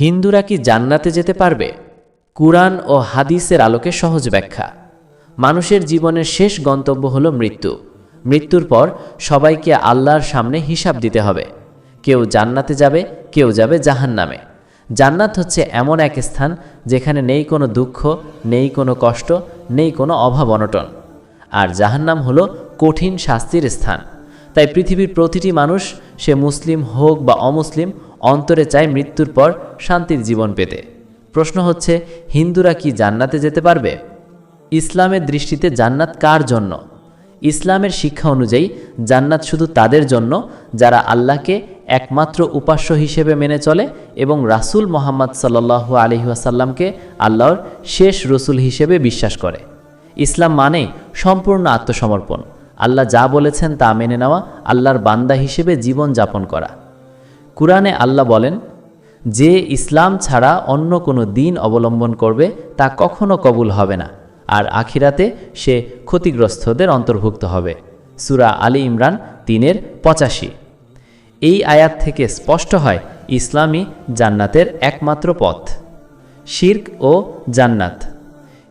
হিন্দুরা কি জান্নাতে যেতে পারবে? কুরআন ও হাদিসের আলোকে সহজ ব্যাখ্যা। মানুষের জীবনের শেষ গন্তব্য হল মৃত্যু। মৃত্যুর পর সবাইকে আল্লাহর সামনে হিসাব দিতে হবে। কেউ জান্নাতে যাবে, কেউ যাবে জাহান্নামে। জান্নাত হচ্ছে এমন এক স্থান যেখানে নেই কোনো দুঃখ, নেই কোনো কষ্ট, নেই কোনো অভাব অনটন। আর জাহান্নাম হলো কঠিন শাস্তির স্থান। তাই পৃথিবীর প্রতিটি মানুষ, সে মুসলিম হোক বা অমুসলিম অন্তরে চায় মৃত্যুর পর শান্তির জীবন পেতে। প্রশ্ন হচ্ছে, হিন্দুরা কি জান্নাতে যেতে পারবে? ইসলামের দৃষ্টিতে জান্নাত কার জন্য? ইসলামের শিক্ষা অনুযায়ী, জান্নাত শুধু তাদের জন্য যারা আল্লাহকে একমাত্র উপাস্য হিসেবে মেনে চলে এবং রাসূল মোহাম্মদ সাল্লাল্লাহু আলহি আসাল্লামকে আল্লাহর শেষ রসুল হিসেবে বিশ্বাস করে। ইসলাম মানে সম্পূর্ণ আত্মসমর্পণ। আল্লাহ যা বলেছেন তা মেনে নেওয়া, আল্লাহর বান্দা হিসেবে জীবন যাপন করা। কুরআনে আল্লাহ বলেন, যে ইসলাম ছাড়া অন্য কোনো দিন অবলম্বন করবে তা কখনো কবুল হবে না, আর আখিরাতে সে ক্ষতিগ্রস্তদের অন্তর্ভুক্ত হবে। সুরা আলী ইমরান তিনের পঁচাশি। এই আয়াত থেকে স্পষ্ট হয়, ইসলামই জান্নাতের একমাত্র পথ, শির্ক ও জান্নাত।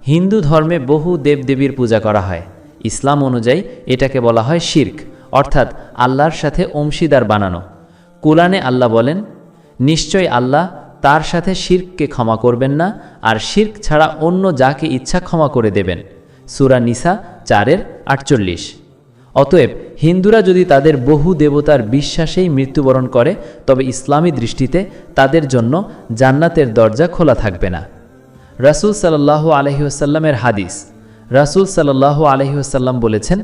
হিন্দু ধর্মে বহু দেবদেবীর পূজা করা হয়। ইসলাম অনুযায়ী এটাকে বলা হয় শির্ক, অর্থাৎ আল্লাহর সাথে অংশীদার বানানো। কোরআনে আল্লাহ বলেন, নিশ্চয় আল্লাহ তার সাথে শির্ককে ক্ষমা করবেন না, আর শির্ক ছাড়া অন্য যাকে ইচ্ছা ক্ষমা করে দেবেন। সুরা নিসা চারের আটচল্লিশ। অতএব হিন্দুরা যদি তাদের বহু দেবতার বিশ্বাসেই মৃত্যুবরণ করে, তবে ইসলামী দৃষ্টিতে তাদের জন্য জান্নাতের দরজা খোলা থাকবে না। রাসূল সাল্লাহ আলহিউসাল্লামের হাদিস, রাসূল সাল্লাহ আলহিউসাল্লাম বলেছেন,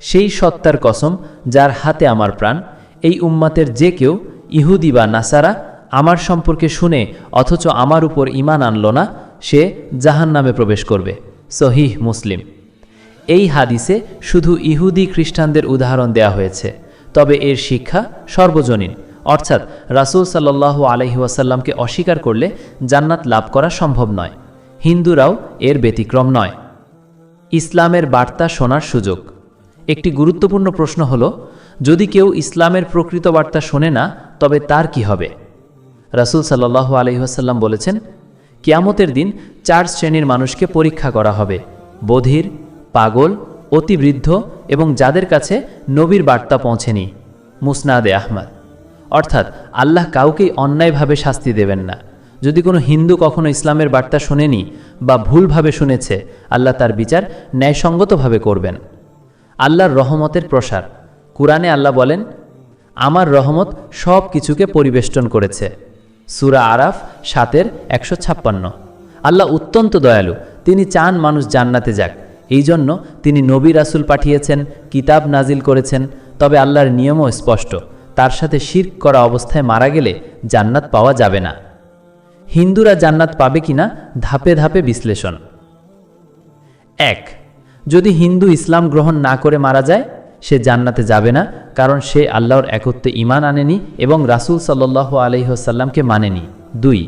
সেই সত্তার কসম যার হাতে আমার প্রাণ এই উম্মাতের যে কেউ ইহুদি বা নাসারা আমার সম্পর্কে শুনে অথচ আমার উপর ইমান আনল না, সে জাহান নামে প্রবেশ করবে। সহিহ মুসলিম। এই হাদিসে শুধু ইহুদি খ্রিস্টানদের উদাহরণ দেয়া হয়েছে, তবে এর শিক্ষা সর্বজনীন। অর্থাৎ রাসূল সাল্লাল্লাহু আলহি ওয়াসাল্লামকে অস্বীকার করলে জান্নাত লাভ করা সম্ভব নয়। হিন্দুরাও এর ব্যতিক্রম নয়। ইসলামের বার্তা শোনার সুযোগ। একটি গুরুত্বপূর্ণ প্রশ্ন হল যদি কেউ ইসলামের প্রকৃত বার্তা শোনে না, তবে তার কি হবে? রাসূল সাল্লাল্লাহু আলহিহাসাল্লাম বলেছেন, কিয়ামতের দিন চার শ্রেণির মানুষকে পরীক্ষা করা হবে, বধির, পাগল, অতিবৃদ্ধ এবং যাদের কাছে নবীর বার্তা পৌঁছেনি, মুসনাদে আহমদ। অর্থাৎ আল্লাহ কাউকেই অন্যায়ভাবে শাস্তি দেবেন না। যদি কোনো হিন্দু কখনো ইসলামের বার্তা শোনেনি বা ভুলভাবে শুনেছে, আল্লাহ তার বিচার ন্যায়সঙ্গতভাবে করবেন। আল্লাহর রহমতের প্রসার। কুরআনে আল্লাহ বলেন, আমার রহমত সব কিছুকে পরিবেষ্টন করেছে। সুরা আরাফ সাতের একশো ছাপ্পান্ন। আল্লাহ অত্যন্ত দয়ালু, তিনি চান মানুষ জান্নাতে যাক। এই জন্য তিনি নবী রাসুল পাঠিয়েছেন, কিতাব নাজিল করেছেন। তবে আল্লাহর নিয়মও স্পষ্ট, তার সাথে শির্ক করা অবস্থায় মারা গেলে জান্নাত পাওয়া যাবে না। হিন্দুরা জান্নাত পাবে কিনা ধাপে ধাপে বিশ্লেষণ। এক, যদি হিন্দু ইসলাম গ্রহণ না করে মারা যায় সে জান্নাতে যাবে না, কারণ সে আল্লাহর একত্রে ইমান আনেনি এবং রাসূল সাল্লাহ আলহিহসাল্লামকে মানেনি। দুই,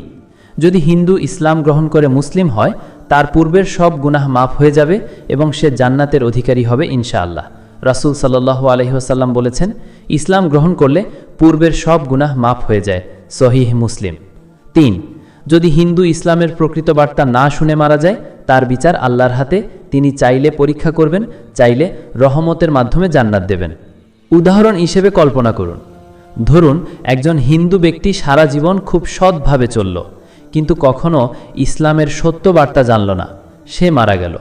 যদি হিন্দু ইসলাম গ্রহণ করে মুসলিম হয়, তার পূর্বের সব গুনাহ মাফ হয়ে যাবে এবং সে জান্নাতের অধিকারী হবে ইনশাআল্লাহ। রাসূল সাল্লাহ আলহিহসাল্লাম বলেছেন, ইসলাম গ্রহণ করলে পূর্বের সব গুনাহ মাফ হয়ে যায়, সহিহ মুসলিম। তিন, যদি হিন্দু ইসলামের প্রকৃত বার্তা না শুনে মারা যায় তার বিচার আল্লাহর হাতে, তিনি চাইলে পরীক্ষা করবেন, চাইলে রহমতের মাধ্যমে জান্নাত দেবেন। উদাহরণ হিসেবে কল্পনা করুন। ধরুন, একজন হিন্দু ব্যক্তি সারা জীবন খুব সৎভাবে চলল, কিন্তু কখনো ইসলামের সত্য বার্তা জানল না। সে মারা গেল।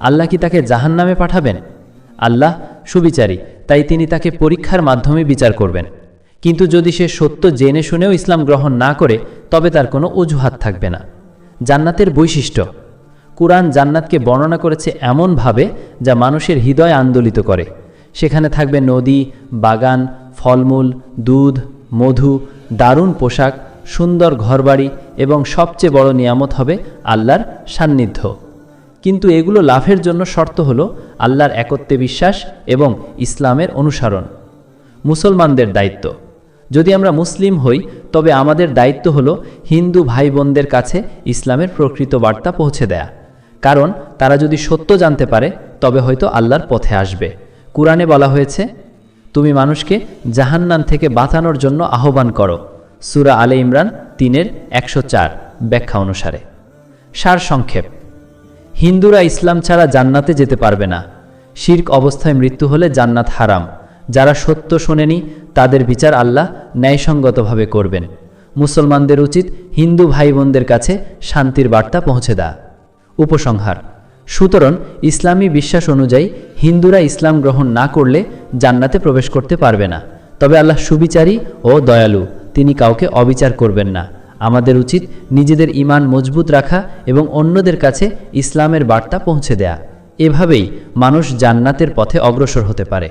আল্লাহ কি তাকে জাহান নামে পাঠাবেন? আল্লাহ সুবিচারী, তাই তিনি তাকে পরীক্ষার মাধ্যমে বিচার করবেন। কিন্তু যদি সে সত্য জেনে শুনেও ইসলাম গ্রহণ না করে, তবে তার কোনো অজুহাত থাকবে না। জান্নাতের বৈশিষ্ট্য কুরআন জান্নাতকে বর্ণনা করেছে এমনভাবে যা মানুষের হৃদয় আন্দোলিত করে। সেখানে থাকবে নদী, বাগান, ফলমূল, দুধ, মধু, দারুণ পোশাক, সুন্দর ঘরবাড়ি এবং সবচেয়ে বড় নিয়ামত হবে আল্লাহর সান্নিধ্য। কিন্তু এগুলো লাভের জন্য শর্ত হল আল্লাহর একত্বে বিশ্বাস এবং ইসলামের অনুসরণ। মুসলমানদের দায়িত্ব। যদি আমরা মুসলিম হই, তবে আমাদের দায়িত্ব হলো হিন্দু ভাই বোনদের কাছে ইসলামের প্রকৃত বার্তা পৌঁছে দেয়া। কারণ তারা যদি সত্য জানতে পারে, তবে হয়তো আল্লাহর পথে আসবে। কুরআনে বলা হয়েছে, তুমি মানুষকে জাহান্নাম থেকে বাঁচানোর জন্য আহ্বান করো। সুরা আলে ইমরান তিনের একশো চার ব্যাখ্যা অনুসারে। সার সংক্ষেপ, হিন্দুরা ইসলাম ছাড়া জান্নাতে যেতে পারবে না। শির্ক অবস্থায় মৃত্যু হলে জান্নাত হারাম। যারা সত্য শোনেনি, তাদের বিচার আল্লাহ ন্যায়সঙ্গতভাবে করবেন। মুসলমানদের উচিত হিন্দু ভাই বোনদের কাছে শান্তির বার্তা পৌঁছে দেয়া উপসংহার। সুতরাং ইসলামী বিশ্বাস অনুযায়ী হিন্দুরা ইসলাম গ্রহণ না করলে জান্নাতে প্রবেশ করতে পারবে না। তবে আল্লাহ সুবিচারী ও দয়ালু, তিনি কাউকে অবিচার করবেন না। আমাদের উচিত নিজেদের ইমান মজবুত রাখা এবং অন্যদের কাছে ইসলামের বার্তা পৌঁছে দেয়া। এভাবেই মানুষ জান্নাতের পথে অগ্রসর হতে পারে।